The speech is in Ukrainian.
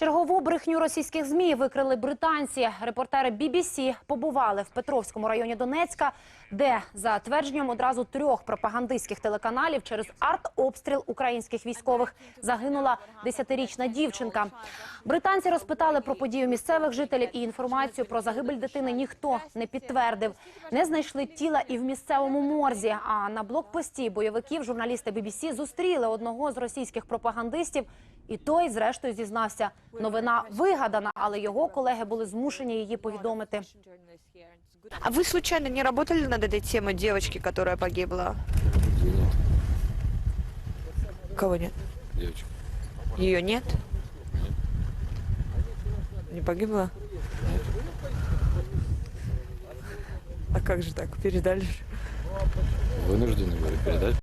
Чергову брехню російських змі викрили британці. Репортери BBC побували в Петровському районі Донецька, де за твердженням одразу трьох пропагандистських телеканалів через артобстріл українських військових загинула десятирічна дівчинка. Британці розпитали про подію місцевих жителів і інформацію про загибель дитини ніхто не підтвердив. Не знайшли тіла і в місцевому морзі. А на блокпості бойовиків журналісти BBC зустріли одного з російських пропагандистів. І той, зрештою, зізнався, новина вигадана, але його колеги були змушені її повідомити. А вы случайно не работали над этой темой девочки, которая погибла? Ее нет. Кого нет? Девочка. Ее нет? Не погибла? А как же так? Передали? же. Вынуждены были передать.